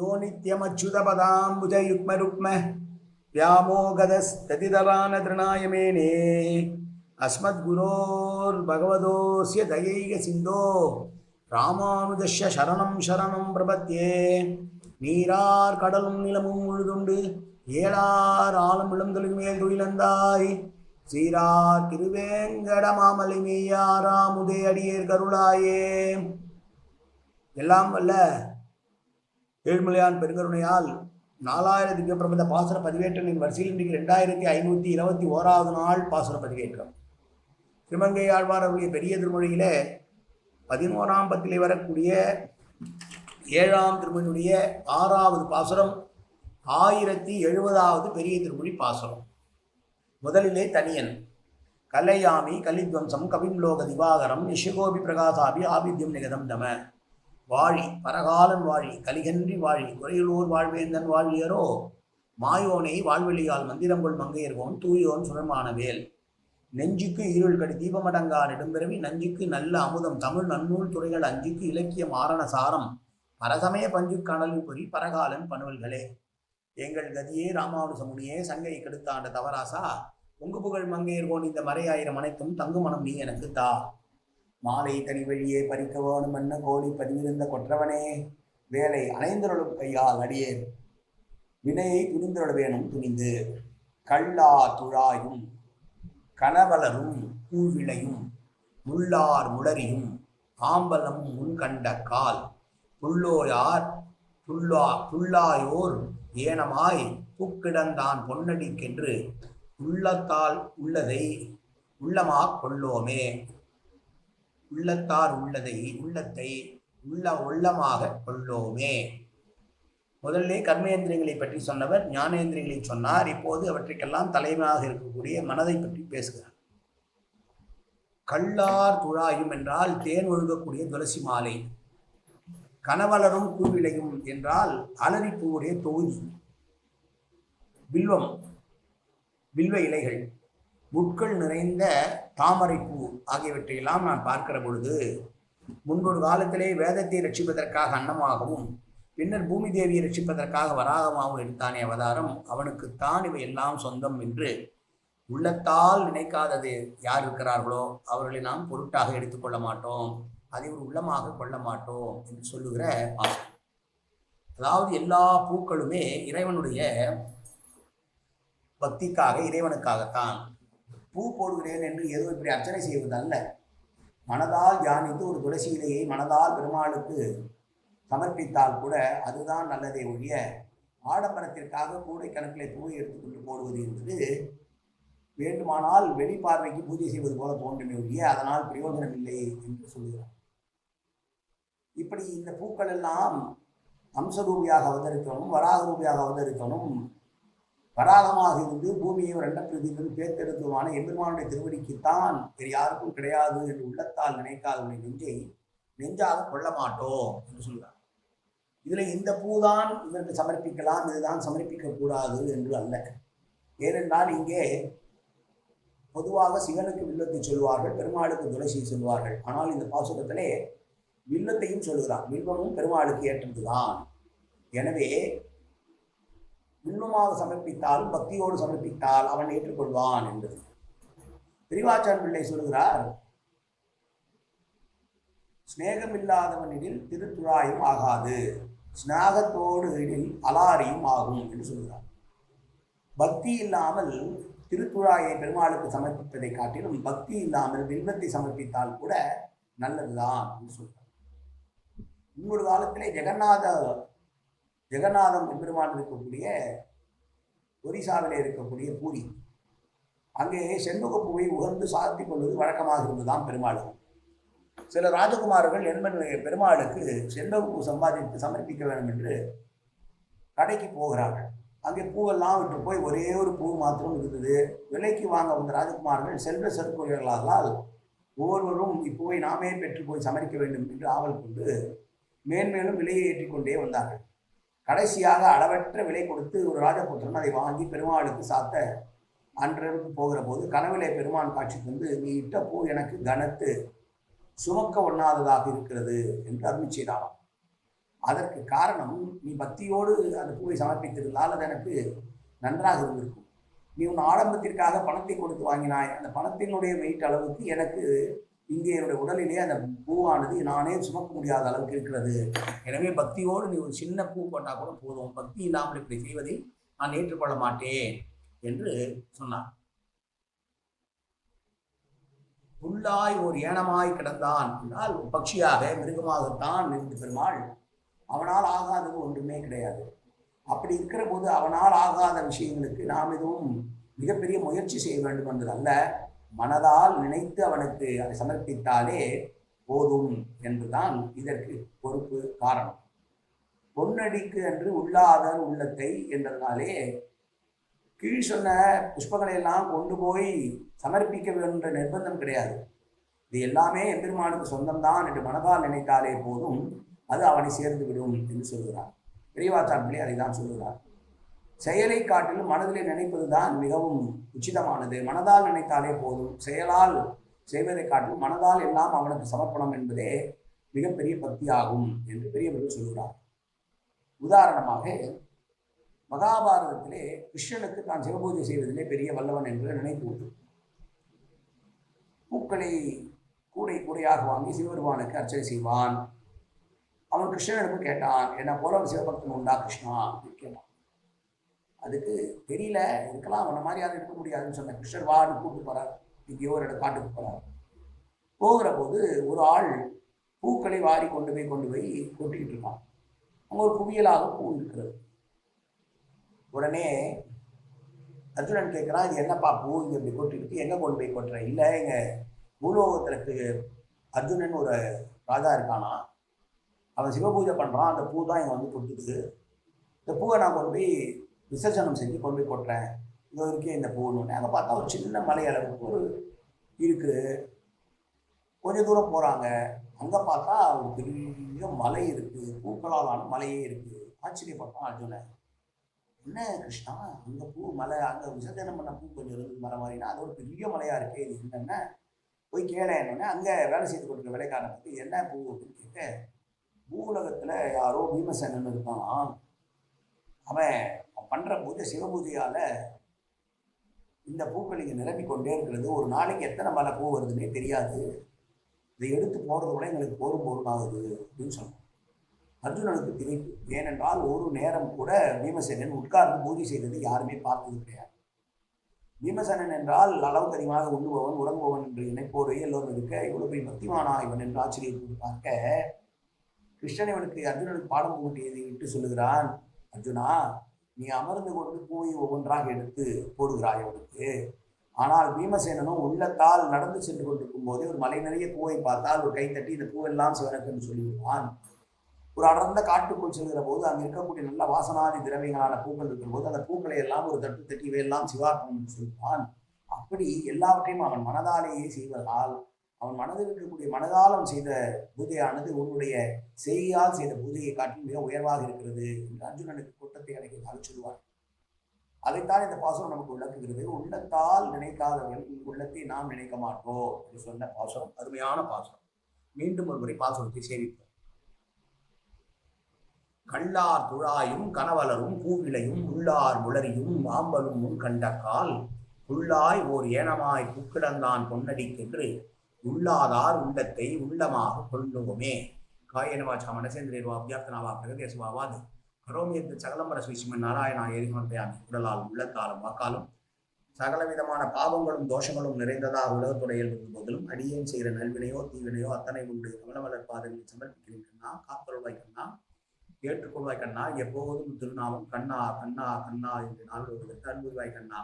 யோ நித்யமச்சுதபதாம்புஜயுக்மருக்ம व्यामोगदस्ततिदलान तृणाय मेने अस्मद्गुरोर्भगवतोऽस्य दयैकसिन्धो ராமானுஜஸ்ய சரணம் சரணம் பிரபத்தியே நீரார் கடலும் நிலமும் உழுதுண்டு ஏழார் ஆளும் இளந்தொழில் மேல் தொழிலந்தாய் சீரார் திருவேங்கட மாமலை மெய்யாராமுதே அடியேர் கருளாயே எல்லாம் வல்ல ஏழ்மலையான் பெருங்கருணையால் நாலாயிரம் திவ்ய பிரபந்த பாசுர பதிவேற்றனின் வரிசையில் இன்றைக்கு ரெண்டாயிரத்தி ஐநூற்றி இருபத்தி ஓராவது நாள் பாசுர பதிவேற்றம். திருமங்கை ஆழ்வார் அவருடைய பெரிய திருமொழியில பதினோராம் பத்திலே வரக்கூடிய ஏழாம் திருமொழியுடைய ஆறாவது பாசுரம் ஆயிரத்தி எழுபதாவது பெரிய திருமொழி பாசுரம். முதலிலே தனியன் கலையாமி கலித்வம்சம் கவிம்லோக திவாகரம் நிஷகோபி பிரகாசாபி ஆபித்யம் நிகதம் தம. வாழி பரகாலன் வாழி கலிகன்றி வாழி குறையுளூர் வாழ்வேந்தன் வாழியரோ மாயோனை வாழ்வெளியால் மந்திரங்கொள் மங்கையர்கோன் தூயோன் சுரமானவேல் நெஞ்சுக்கு இருள் கடி தீபமடங்கா நெடும்பிறவி நஞ்சுக்கு நல்ல அமுதம் தமிழ் நன்னூல் துறைகள் அஞ்சுக்கு இலக்கியம் ஆரண சாரம். பரசமய பஞ்சு கனல் பொறி பரகாலன் பனுவல்களே எங்கள் கதியே ராமானுசமுனியே சங்கை கெடுத்தாண்ட தவராசா. உங்கு புகழ் மங்கையர்கோன் இந்த மறையாயிரம் அனைத்தும் தங்குமணம் நீ எனக்கு தா. மாலை தனி வழியே பறிக்க வேணும் என்ன கோழி பதிவிருந்த கொற்றவனே. வேலை அணைந்தருளும் கையால் அடியேன் வினையை துணிந்தருள வேணும் துணிந்து. கள்ளா துழாயும் கனவலரும் பூவிளையும் முள்ளார் முளரியும் ஆம்பலம் முன்கண்ட கால். புள்ளோயார் புல்லா புல்லாயோர் ஏனமாய் பூக்கிடந்தான் பொன்னடிக்கென்று. உள்ளத்தால் உள்ளதை உள்ளமாக் கொள்ளோமே உள்ளத்தார் உள்ளதை உள்ளத்தை உள்ள உள்ளமாக கொள்ளோமே முதல்ல கர்மேந்திரியங்களை பற்றி சொன்னவர் ஞானேந்திரியங்களை சொன்னார். இப்போது அவற்றுக்கெல்லாம் தலைமையாக இருக்கக்கூடிய மனதை பற்றி பேசுகிறார். கள்ளார் துழாயும் என்றால் தேன் ஒழுகக்கூடிய துளசி மாலை கனவலரும் பூவிளையும் என்றால் அலரிப்பூவுடைய தொகுதி வில்வம் வில்வ இலைகள் முட்கள் நிறைந்த தாமரைப்பூ ஆகியவற்றையெல்லாம் நான் பார்க்கிற பொழுது முன்பொரு காலத்திலே வேதத்தை ரட்சிப்பதற்காக அன்னமாகவும் பின்னர் பூமி தேவியை ரட்சிப்பதற்காக வராகமாகவும் எடுத்தானே அவதாரம் அவனுக்குத்தான் இவை எல்லாம் சொந்தம் என்று உள்ளத்தால் நினைக்காதது யார் இருக்கிறார்களோ அவர்களை நாம் பொருட்டாக எடுத்துக்கொள்ள மாட்டோம் அதை ஒரு உள்ளமாக கொள்ள மாட்டோம் என்று சொல்லுகிற பாசம். அதாவது எல்லா பூக்களுமே இறைவனுடைய பக்திக்காக இறைவனுக்காகத்தான். பூ போடுகிறேன் என்று ஏதோ இப்படி அர்ச்சனை செய்வது அல்ல மனதால் தியானித்து ஒரு துளசி இலையை மனதால் பெருமாளுக்கு சமர்ப்பித்தால் கூட அதுதான் நல்லதே ஒழிய ஆடம்பரத்திற்காக கூடை கணக்கில் பூவை எடுத்துக்கொண்டு போடுவது என்பது வேண்டுமானால் வெளிப்பார்வைக்கு பூஜை செய்வது போல தோன்றுமே ஒழிய அதனால் பிரயோஜனம் இல்லை என்று சொல்கிறார் இப்படி இந்த பூக்கள் எல்லாம் அம்சரூபியாக அவதரிக்கணும் வராக ரூபியாக அவதரிக்கணும் வராகமாக இருந்து பூமியை ரெண்ட பிரதிகளும் பேர்த்தெடுத்துவான எம்பெருமானுடைய திருவடிக்குத்தான் வேறு யாருக்கும் கிடையாது என்று உள்ளத்தால் நினைக்காதவனை நெஞ்சை நெஞ்சாக கொள்ள மாட்டோம் என்று சொல்கிறார் இதுல இந்த பூதான் இதற்கு சமர்ப்பிக்கலாம் இதுதான் சமர்ப்பிக்க கூடாது என்று அல்ல. ஏனென்றால் இங்கே பொதுவாக சிவனுக்கு வில்லத்தை சொல்வார்கள் பெருமாளுக்கு துளசியை சொல்வார்கள் ஆனால் இந்த பாசுரத்திலே வில்லத்தையும் சொல்கிறான் வில்வமும் பெருமாளுக்கு ஏற்றதுதான் எனவே வில்வமாக சமர்ப்பித்தாலும் பக்தியோடு சமர்ப்பித்தால் அவன் ஏற்றுக்கொள்வான் என்பது. பிரிவாச்சான் பிள்ளை சொல்கிறார் சிநேகமில்லாதவனில் திருத்துழாயும் ஆகாது. ஸ்நாகத்தோடு எனில் அலாரியும் ஆகும் என்று சொல்கிறார் பக்தி இல்லாமல் திருத்துழாயை பெருமாளுக்கு சமர்ப்பிப்பதை காட்டிலும் பக்தி இல்லாமல் வில்வத்தை சமர்ப்பித்தால் கூட நல்லதுதான் என்று சொல்கிறார் இன்னொரு காலத்திலே ஜெகநாத ஜெகநாதம் எம்பெருமான் இருக்கக்கூடிய ஒரிசாவில் இருக்கக்கூடிய பூரி. அங்கே செண்பகப்பூவை உகந்து சாத்தி கொள்வது வழக்கமாக இருந்ததாம் பெருமாளுக்கு சில ராஜகுமாரர்கள் என்பன் பெருமாளுக்கு செண்பகப்பூ சம்பாதித்து சமர்ப்பிக்க வேண்டும் என்று கடைக்கு போகிறார்கள். அங்கே பூவெல்லாம் விட்டு போய் ஒரே ஒரு பூ மாத்திரம் இருந்தது. விலைக்கு வாங்க வந்த ராஜகுமார்கள் செல்வ செருக்குரியர்களால் ஒவ்வொருவரும் இப்பூவை நாமே பெற்று போய் சமரிக்க வேண்டும் என்று ஆவல் கொண்டு மேன்மேலும் விலையை ஏற்றிக்கொண்டே வந்தார்கள். கடைசியாக அளவற்ற விலை கொடுத்து ஒரு ராஜபுத்திரன் அதை வாங்கி பெருமாளுக்கு சாத்த அன்றிற்கு போகிற போது கனவிலே பெருமான் காட்சி தந்து நீ இட்ட பூ எனக்கு கனத்து சுமக்க ஒண்ணாததாக இருக்கிறது என்று அருள் செய்தாராம். அதற்கு காரணம் நீ பக்தியோடு அந்த பூவை சமர்ப்பித்திருந்தால் அது எனக்கு நன்றாக இருந்திருக்கும். நீ உன் ஆடம்பத்திற்காக பணத்தை கொடுத்து வாங்கினாய். அந்த பணத்தினுடைய வெயிட் அளவுக்கு எனக்கு இங்கே என்னுடைய உடலிலே அந்த பூவானது நானே சுமக்க முடியாத அளவுக்கு இருக்கிறது. எனவே பக்தியோடு நீ ஒரு சின்ன பூ போட்டால் கூட போதும். பக்தி இல்லாமல் இப்படி செய்வதை நான் ஏற்றுக்கொள்ள மாட்டேன் என்று சொன்னார். புல்லாய் ஒரு ஏனமாய் கிடந்தான். என்றால் பக்ஷியாக பட்சியாக மிருகமாகத்தான் இருந்து பெருமாள் அவனால் ஆகாதது ஒன்றுமே கிடையாது. அப்படி இருக்கிற போது அவனால் ஆகாத விஷயங்களுக்கு நாம் எதுவும் மிகப்பெரிய முயற்சி செய்ய வேண்டும் என்பதல்ல மனதால் நினைத்து அவனுக்கு அதை சமர்ப்பித்தாலே போதும் என்றுதான் இதற்கு பொறுப்பு காரணம். பொன்னடிக்கு என்று உள்ளாதர் உள்ளத்தை என்றதுனாலே கீழ் சொன்ன புஷ்பங்களை எல்லாம் கொண்டு போய் சமர்ப்பிக்க வேண்ட நிர்பந்தம் கிடையாது. இது எல்லாமே எம்பெருமானுக்கு சொந்தம்தான் என்று மனதால் நினைத்தாலே போதும் அது அவனை சேர்ந்து விடும் என்று சொல்கிறார். பெரியவாச்சான் பிள்ளை அதை தான் சொல்கிறார். செயலை காட்டிலும் மனதிலே நினைப்பதுதான் மிகவும் உச்சிதமானது. மனதால் நினைத்தாலே போதும். செயலால் செய்வதை காட்டிலும் மனதால் எல்லாம் அவனுக்கு சமர்ப்பணம் என்பதே மிகப்பெரிய பக்தியாகும் என்று பெரியவர்கள் சொல்கிறார் உதாரணமாக மகாபாரதத்திலே கிருஷ்ணனுக்கு தான் சிவபூஜை செய்வதிலே பெரிய வல்லவன் என்று நினைத்து உண்டு பூக்களை கூடை கூடையாக வாங்கி சிவபெருமானுக்கு அர்ச்சனை செய்வான். அவன் கிருஷ்ணனுக்கு கேட்டான் என்ன போல ஒரு சிவபக்தன் உண்டா கிருஷ்ணா? அப்படின்னு கேட்டான். அதுக்கு தெரியல இருக்கலாம் அவனை மாதிரி யாரும் இருக்க முடியாதுன்னு சொன்ன கிருஷ்ணர் வான்னு கூப்பிட்டு போறார். எங்கேயோ ஒரு இடம் காட்டுக்கு போறார். போகிற போது ஒரு ஆள் பூக்களை வாரி கொண்டு போய் கொண்டு போய் கொட்டிக்கிட்டு இருக்கான். அங்கே ஒரு குவியலாக பூ இருக்கிறது உடனே அர்ஜுனன் கேட்குறான் இது என்னப்பா பூ இங்கே இப்படி கொட்டிருக்கு எங்கே கொண்டு போய் கொட்டுற? இல்லை எங்கள் பூலோகத்திற்கு அர்ஜுனன் ஒரு ராஜா இருக்கானா? அவன் சிவபூஜை பண்ணுறான் அந்த பூ தான் இங்கே வந்து கொட்டுது. இந்த பூவை நான் கொண்டு போய் விசர்ஜனம் செஞ்சு கொண்டு போய் கொட்டுறேன். இதோ இருக்கே இந்த பூன்னு அங்கே பார்த்தா ஒரு சின்ன மலை அளவுக்கு ஒரு இருக்குது கொஞ்ச தூரம் போகிறாங்க அங்கே பார்த்தா ஒரு பெரிய மலை இருக்குது பூக்களால் ஆன மலையே இருக்குது ஆச்சரியப்பட்டான் அர்ஜுனன். என்ன கிருஷ்ணா? அங்கே பூ மலை அங்கே விசர்ஜனம் பண்ண பூ கொஞ்சம் இருந்தது மரம் மாதிரினா அது ஒரு பெரிய மலையாக இருக்கே இது என்னென்ன? போய் கேள என்னென்ன? அங்கே வேலை செய்து கொடுக்குற வேலைக்காரன் பற்றி என்ன பூ அப்படின்னு பூ உலகத்தில் யாரோ பீமசேனன் இருக்கான். அவன் அவன் பண்ணுற பூஜை சிவபூஜையால் இந்த பூக்கள் இங்கே நிரம்பி கொண்டே இருக்கிறது. ஒரு நாளைக்கு எத்தனை மலை பூ வருதுன்னே தெரியாது. இதை எடுத்து போகிறது கூட எங்களுக்கு போரும் பொருளாகுது அப்படின்னு சொன்னோம் அர்ஜுனனுக்கு திகைப்பு. ஏனென்றால் ஒரு நேரம் கூட பீமசேனன் உட்கார்ந்து பூஜை செய்தது யாருமே பார்த்தது கிடையாது. பீமசேனன் என்றால் அளவுக்கு அதிகமாக உண்ணுபவன் உறங்குபவன் என்று நினைப்போடு எல்லோரும் இருக்க இவ்வளவு பெரிய பக்திமானா இவன் என்று ஆச்சரியப்பட்டு பார்க்க கிருஷ்ணன் இவனுக்கு அர்ஜுனனுக்கு பாடம் புகட்டியதை விட்டு சொல்லுகிறான். அர்ஜுனா நீ அமர்ந்து கொண்டு பூவை ஒவ்வொன்றாக எடுத்து போடுகிறாய் அவனுக்கு. ஆனால் பீமசேனனும் உள்ளத்தால் நடந்து சென்று கொண்டிருக்கும் போதே ஒரு மலை நிறைய பூவை பார்த்தால் ஒரு கைத்தட்டி இந்த பூவெல்லாம் சிவனுக்குன்னு சொல்லிவிடுவான். ஒரு அடர்ந்த காட்டுக்குள் செல்கிற போது அங்கே இருக்கக்கூடிய நல்ல வாசனாதி திரவியங்களான பூக்கள் இருக்கிற போது அந்த பூக்களை எல்லாம் ஒரு தட்டு தட்டி இவையெல்லாம் சிவார்ப்பணம் என்று சொல்வான் அப்படி எல்லாவற்றையும் அவன் மனதாலேயே செய்வதால் அவன் மனதில் இருக்கக்கூடிய மனதால் செய்த பூஜையானது உன்னுடைய செய்யால் செய்த பூஜையை காட்டில் மிக உயர்வாக இருக்கிறது என்று அர்ஜுனனுக்கு கூட்டத்தை அடைக்க அழைச்சிடுவார் அதைத்தான் இந்த பாசுரம் நமக்கு விளக்குகிறது. உள்ளத்தால் நினைக்காதவன் உள்ளத்தை நாம் நினைக்க மாட்டோம் என்று சொன்ன பாசுரம். அருமையான பாசுரம். மீண்டும் ஒரு முறை பாசுரத்தை சேமிப்போம் கள்ளார் துழாயும் கனவலரும் பூவிலையும் உள்ளார் முளரியும் மாம்பலும் முன் கண்டக்கால் உள்ளாய் ஓர் ஏனமாய் புக்கிடந்தான் பொன்னடிக்கென்று உள்ளாதார் உள்ளத்தை உள்ளமாக கொள்ளுவோமே. காயனவாச்சா மனசேந்திரேர்வா அபியார்த்தனாவா பிரகதேசுவாவாது கரோமி என்று சகலம்பர சுவிசிமன் நாராயணா ஏரிமந்தையாமி உடலாலும் உள்ளத்தாலும் வாக்காலும் சகலவிதமான பாவங்களும் தோஷங்களும் நிறைந்ததாக உலகத்துடைய இருக்கும் போதிலும் அடியேன் செய்கிற நல்வினையோ தீவினையோ அத்தனை உண்டு. கமலமலர் பாதங்களில் சமர்ப்பிக்கிறேன் கண்ணா காத்தருள்வாய் கண்ணா ஏற்றுக்கொள்வாய் கண்ணா எப்போதும் திருநாமம் கண்ணா கண்ணா கண்ணா என்று நாள் ஒரு தன்புருவாய் கண்ணா.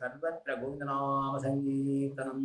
சர்வத்திர கோவிந்தநாம சங்கீர்த்தனம்.